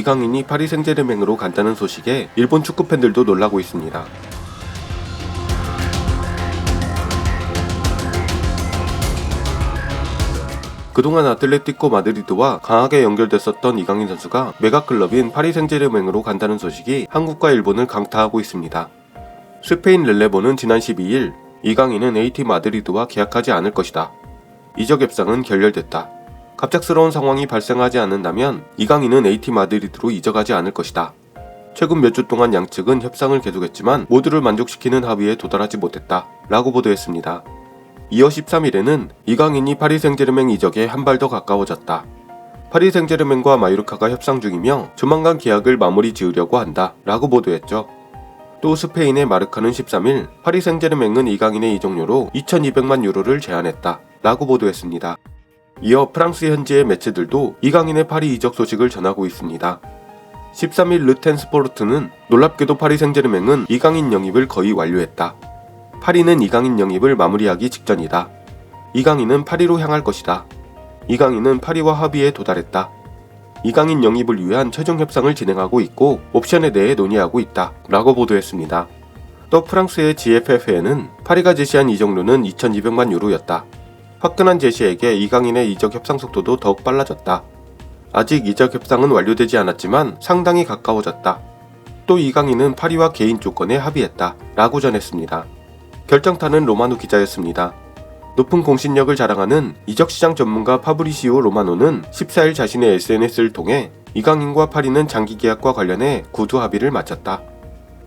이강인이 파리 생제르맹으로 간다는 소식에 일본 축구 팬들도 놀라고 있습니다. 그동안 아틀레티코 마드리드와 강하게 연결됐었던 이강인 선수가 메가 클럽인 파리 생제르맹으로 간다는 소식이 한국과 일본을 강타하고 있습니다. 스페인 렐레보는 지난 12일 이강인은 AT 마드리드와 계약하지 않을 것이다. 이적 협상은 결렬됐다. 갑작스러운 상황이 발생하지 않는다면 이강인은 AT 마드리드로 이적하지 않을 것이다. 최근 몇 주 동안 양측은 협상을 계속했지만 모두를 만족시키는 합의에 도달하지 못했다. 라고 보도했습니다. 이어 13일에는 이강인이 파리 생제르맹 이적에 한 발 더 가까워졌다. 파리 생제르맹과 마요르카가 협상 중이며 조만간 계약을 마무리 지으려고 한다. 라고 보도했죠. 또 스페인의 마르카는 13일 파리 생제르맹은 이강인의 이적료로 2200만 유로를 제안했다. 라고 보도했습니다. 이어 프랑스 현지의 매체들도 이강인의 파리 이적 소식을 전하고 있습니다. 13일 르텐 스포르트는 놀랍게도 파리 생제르맹은 이강인 영입을 거의 완료했다. 파리는 이강인 영입을 마무리하기 직전이다. 이강인은 파리로 향할 것이다. 이강인은 파리와 합의에 도달했다. 이강인 영입을 위한 최종 협상을 진행하고 있고 옵션에 대해 논의하고 있다. 라고 보도했습니다. 또 프랑스의 GFF에는 파리가 제시한 이적료는 2200만 유로였다. 화끈한 제시에게 이강인의 이적 협상 속도도 더욱 빨라졌다. 아직 이적 협상은 완료되지 않았지만 상당히 가까워졌다. 또 이강인은 파리와 개인 조건에 합의했다. 라고 전했습니다. 결정타는 로마노 기자였습니다. 높은 공신력을 자랑하는 이적시장 전문가 파브리시오 로마노는 14일 자신의 SNS를 통해 이강인과 파리는 장기 계약과 관련해 구두 합의를 마쳤다.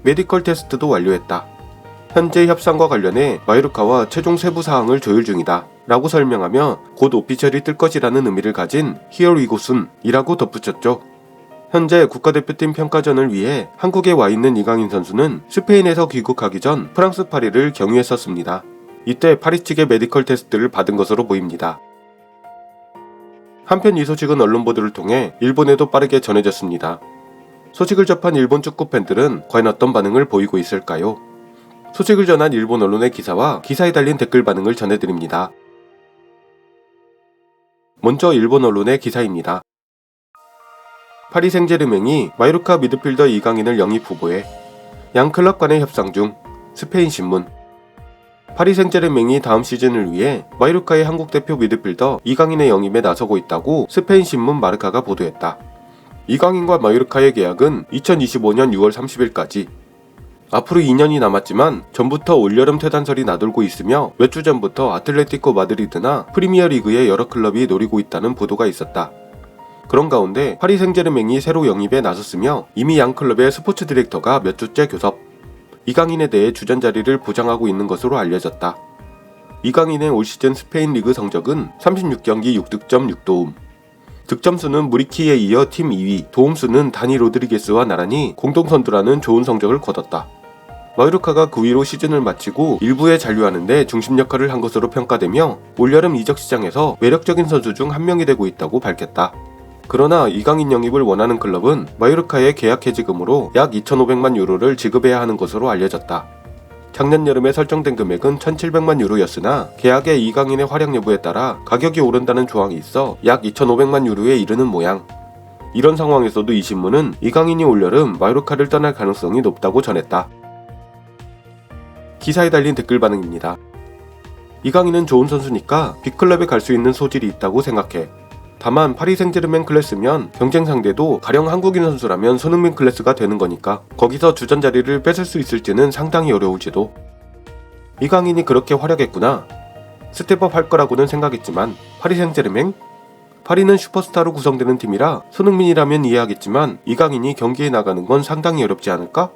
메디컬 테스트도 완료했다. 현재 협상과 관련해 마요르카와 최종 세부 사항을 조율 중이다. 라고 설명하며 곧 오피셜이 뜰 것이라는 의미를 가진 히얼 위고순이라고 덧붙였죠. 현재 국가대표팀 평가전을 위해 한국에 와 있는 이강인 선수는 스페인에서 귀국하기 전 프랑스 파리를 경유했었습니다. 이때 파리 측의 메디컬 테스트를 받은 것으로 보입니다. 한편 이 소식은 언론 보도를 통해 일본에도 빠르게 전해졌습니다. 소식을 접한 일본 축구 팬들은 과연 어떤 반응을 보이고 있을까요? 소식을 전한 일본 언론의 기사와 기사에 달린 댓글 반응을 전해드립니다. 먼저 일본 언론의 기사입니다. 파리 생제르맹이 마요르카 미드필더 이강인을 영입 후보에 양 클럽 간의 협상 중 스페인 신문 파리 생제르맹이 다음 시즌을 위해 마요르카의 한국 대표 미드필더 이강인의 영입에 나서고 있다고 스페인 신문 마르카가 보도했다. 이강인과 마요르카의 계약은 2025년 6월 30일까지 앞으로 2년이 남았지만 전부터 올여름 퇴단설이 나돌고 있으며 몇 주 전부터 아틀레티코 마드리드나 프리미어리그의 여러 클럽이 노리고 있다는 보도가 있었다. 그런 가운데 파리 생제르맹이 새로 영입에 나섰으며 이미 양 클럽의 스포츠 디렉터가 몇 주째 교섭, 이강인에 대해 주전 자리를 보장하고 있는 것으로 알려졌다. 이강인의 올 시즌 스페인 리그 성적은 36경기 6득점 6도움. 득점수는 무리키에 이어 팀 2위, 도움수는 다니 로드리게스와 나란히 공동 선두라는 좋은 성적을 거뒀다. 마요르카가 9위로 시즌을 마치고 일부에 잔류하는데 중심 역할을 한 것으로 평가되며 올여름 이적 시장에서 매력적인 선수 중 한 명이 되고 있다고 밝혔다. 그러나 이강인 영입을 원하는 클럽은 마요르카의 계약 해지금으로 약 2,500만 유로를 지급해야 하는 것으로 알려졌다. 작년 여름에 설정된 금액은 1,700만 유로였으나 계약의 이강인의 활약 여부에 따라 가격이 오른다는 조항이 있어 약 2,500만 유로에 이르는 모양. 이런 상황에서도 이 신문은 이강인이 올여름 마요르카를 떠날 가능성이 높다고 전했다. 기사에 달린 댓글 반응입니다. 이강인은 좋은 선수니까 빅클럽에 갈 수 있는 소질이 있다고 생각해. 다만 파리 생제르맹 클래스면 경쟁 상대도 가령 한국인 선수라면 손흥민 클래스가 되는 거니까 거기서 주전 자리를 뺏을 수 있을지는 상당히 어려울지도. 이강인이 그렇게 활약했구나. 스텝업 할 거라고는 생각했지만 파리 생제르맹? 파리는 슈퍼스타로 구성되는 팀이라 손흥민이라면 이해하겠지만 이강인이 경기에 나가는 건 상당히 어렵지 않을까?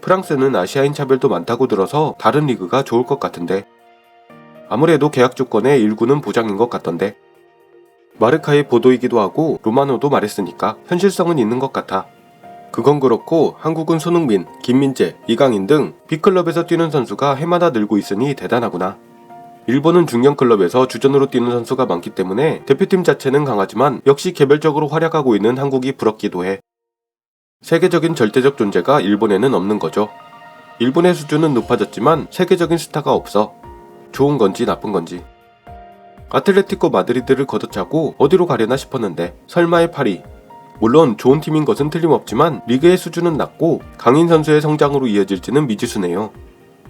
프랑스는 아시아인 차별도 많다고 들어서 다른 리그가 좋을 것 같은데 아무래도 계약 조건의 일부는 보장인 것 같던데 마르카의 보도이기도 하고 로마노도 말했으니까 현실성은 있는 것 같아. 그건 그렇고 한국은 손흥민, 김민재, 이강인 등 B클럽에서 뛰는 선수가 해마다 늘고 있으니 대단하구나. 일본은 중견 클럽에서 주전으로 뛰는 선수가 많기 때문에 대표팀 자체는 강하지만 역시 개별적으로 활약하고 있는 한국이 부럽기도 해. 세계적인 절대적 존재가 일본에는 없는 거죠. 일본의 수준은 높아졌지만 세계적인 스타가 없어. 좋은 건지 나쁜 건지. 아틀레티코 마드리드를 걷어차고 어디로 가려나 싶었는데 설마의 파리. 물론 좋은 팀인 것은 틀림없지만 리그의 수준은 낮고 강인 선수의 성장으로 이어질지는 미지수네요.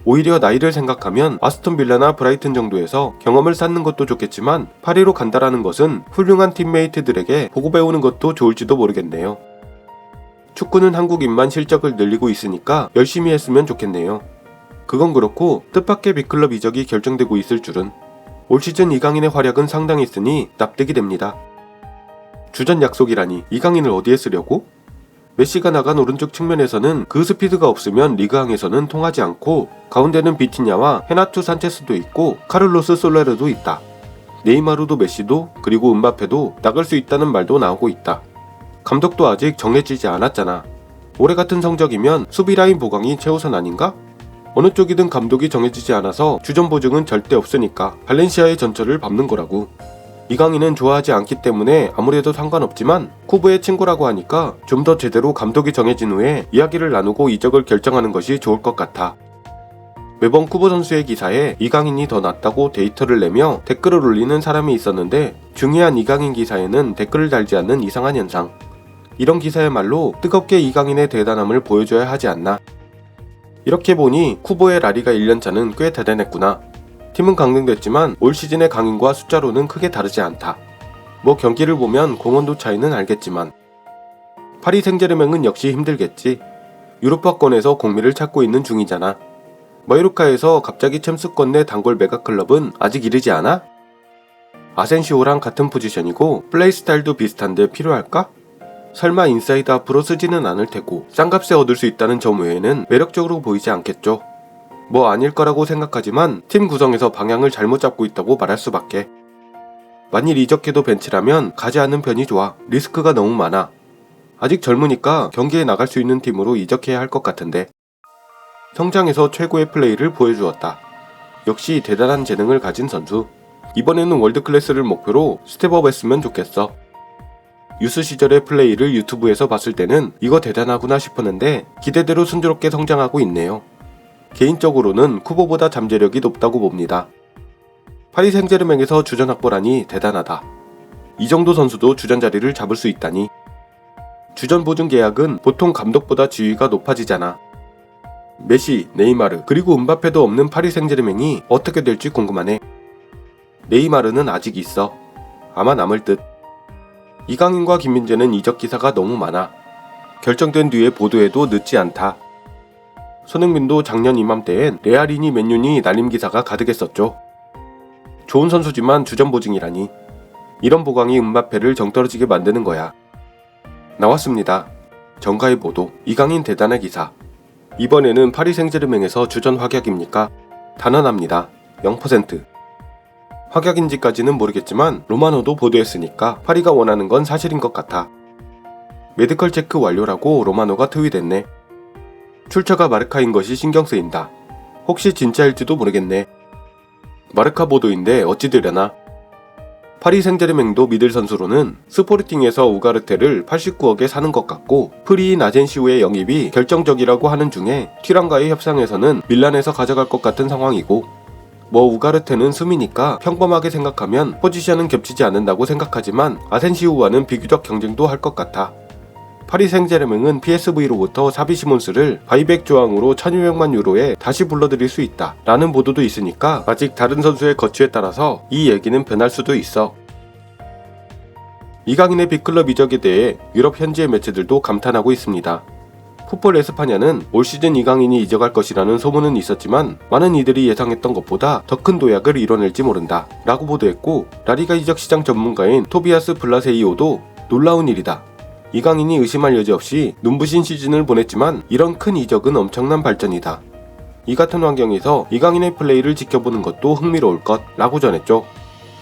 오히려 나이를 생각하면 아스톤 빌라나 브라이튼 정도에서 경험을 쌓는 것도 좋겠지만 파리로 간다라는 것은 훌륭한 팀메이트들에게 보고 배우는 것도 좋을지도 모르겠네요. 축구는 한국인만 실적을 늘리고 있으니까 열심히 했으면 좋겠네요. 그건 그렇고 뜻밖의 빅클럽 이적이 결정되고 있을 줄은 올 시즌 이강인의 활약은 상당했으니 납득이 됩니다. 주전 약속이라니 이강인을 어디에 쓰려고? 메시가 나간 오른쪽 측면에서는 그 스피드가 없으면 리그항에서는 통하지 않고 가운데는 비티냐와 헤나투 산체스도 있고 카를로스 솔레르도 있다. 네이마르도 메시도 그리고 은바페도 나갈 수 있다는 말도 나오고 있다. 감독도 아직 정해지지 않았잖아. 올해 같은 성적이면 수비 라인 보강이 최우선 아닌가? 어느 쪽이든 감독이 정해지지 않아서 주전 보증은 절대 없으니까 발렌시아의 전철을 밟는 거라고. 이강인은 좋아하지 않기 때문에 아무래도 상관없지만 쿠브의 친구라고 하니까 좀 더 제대로 감독이 정해진 후에 이야기를 나누고 이적을 결정하는 것이 좋을 것 같아. 매번 쿠브 선수의 기사에 이강인이 더 낫다고 데이터를 내며 댓글을 올리는 사람이 있었는데 중요한 이강인 기사에는 댓글을 달지 않는 이상한 현상. 이런 기사야말로 뜨겁게 이강인의 대단함을 보여줘야 하지 않나. 이렇게 보니 쿠보의 라리가 1년차는 꽤 대단했구나. 팀은 강등됐지만 올 시즌의 강인과 숫자로는 크게 다르지 않다. 뭐 경기를 보면 공헌도 차이는 알겠지만 파리 생제르맹은 역시 힘들겠지. 유로파권에서 공미를 찾고 있는 중이잖아. 마요르카에서 갑자기 챔스권 내 단골 메가 클럽은 아직 이르지 않아? 아센시오랑 같은 포지션이고 플레이 스타일도 비슷한데 필요할까? 설마 인사이드 앞으로 쓰지는 않을 테고 싼값에 얻을 수 있다는 점 외에는 매력적으로 보이지 않겠죠. 뭐 아닐 거라고 생각하지만 팀 구성에서 방향을 잘못 잡고 있다고 말할 수밖에. 만일 이적해도 벤치라면 가지 않는 편이 좋아. 리스크가 너무 많아. 아직 젊으니까 경기에 나갈 수 있는 팀으로 이적해야 할 것 같은데. 성장에서 최고의 플레이를 보여주었다. 역시 대단한 재능을 가진 선수. 이번에는 월드 클래스를 목표로 스텝업 했으면 좋겠어. 유스 시절의 플레이를 유튜브에서 봤을 때는 이거 대단하구나 싶었는데 기대대로 순조롭게 성장하고 있네요. 개인적으로는 쿠보보다 잠재력이 높다고 봅니다. 파리 생제르맹에서 주전 확보라니 대단하다. 이 정도 선수도 주전 자리를 잡을 수 있다니. 주전 보증 계약은 보통 감독보다 지위가 높아지잖아. 메시, 네이마르, 그리고 은바페도 없는 파리 생제르맹이 어떻게 될지 궁금하네. 네이마르는 아직 있어. 아마 남을 듯. 이강인과 김민재는 이적 기사가 너무 많아. 결정된 뒤에 보도해도 늦지 않다. 손흥민도 작년 이맘때엔 레알이니 맨유니 날림 기사가 가득했었죠. 좋은 선수지만 주전 보증이라니. 이런 보강이 음바페를 정떨어지게 만드는 거야. 나왔습니다. 정가의 보도, 이강인 대단한 기사. 이번에는 파리 생제르맹에서 주전 확약입니까? 단언합니다. 0%. 확약인지까지는 모르겠지만 로마노도 보도했으니까 파리가 원하는 건 사실인 것 같아. 메디컬 체크 완료라고 로마노가 트윗했네. 출처가 마르카인 것이 신경 쓰인다. 혹시 진짜일지도 모르겠네. 마르카 보도인데 어찌 되려나? 파리 생제르맹도 믿을 선수로는 스포르팅에서 우가르테를 89억에 사는 것 같고 프리인 아젠시우의 영입이 결정적이라고 하는 중에 튀랑과의 협상에서는 밀란에서 가져갈 것 같은 상황이고 뭐 우가르테는 숨이니까 평범하게 생각하면 포지션은 겹치지 않는다고 생각하지만 아센시우와는 비교적 경쟁도 할 것 같아. 파리 생제르맹은 PSV로부터 사비 시몬스를 바이백 조항으로 1200만 유로에 다시 불러들일 수 있다 라는 보도도 있으니까 아직 다른 선수의 거취에 따라서 이 얘기는 변할 수도 있어. 이강인의 빅클럽 이적에 대해 유럽 현지의 매체들도 감탄하고 있습니다. 풋볼 에스파냐는 올 시즌 이강인이 이적할 것이라는 소문은 있었지만 많은 이들이 예상했던 것보다 더 큰 도약을 이뤄낼지 모른다 라고 보도했고 라리가 이적 시장 전문가인 토비아스 블라세이오도 놀라운 일이다 이강인이 의심할 여지 없이 눈부신 시즌을 보냈지만 이런 큰 이적은 엄청난 발전이다. 이 같은 환경에서 이강인의 플레이를 지켜보는 것도 흥미로울 것 라고 전했죠.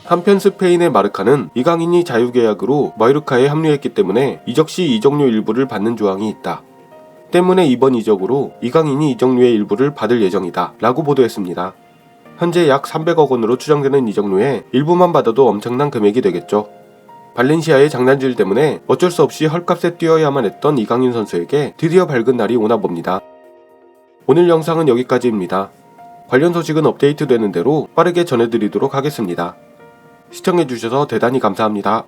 한편 스페인의 마르카는 이강인이 자유계약으로 마요르카에 합류했기 때문에 이적 시 이적료 일부를 받는 조항이 있다. 때문에 이번 이적으로 이강인이 이적료의 일부를 받을 예정이다 라고 보도했습니다. 현재 약 300억 원으로 추정되는 이적료의 일부만 받아도 엄청난 금액이 되겠죠. 발렌시아의 장난질 때문에 어쩔 수 없이 헐값에 뛰어야만 했던 이강인 선수에게 드디어 밝은 날이 오나 봅니다. 오늘 영상은 여기까지입니다. 관련 소식은 업데이트 되는 대로 빠르게 전해드리도록 하겠습니다. 시청해주셔서 대단히 감사합니다.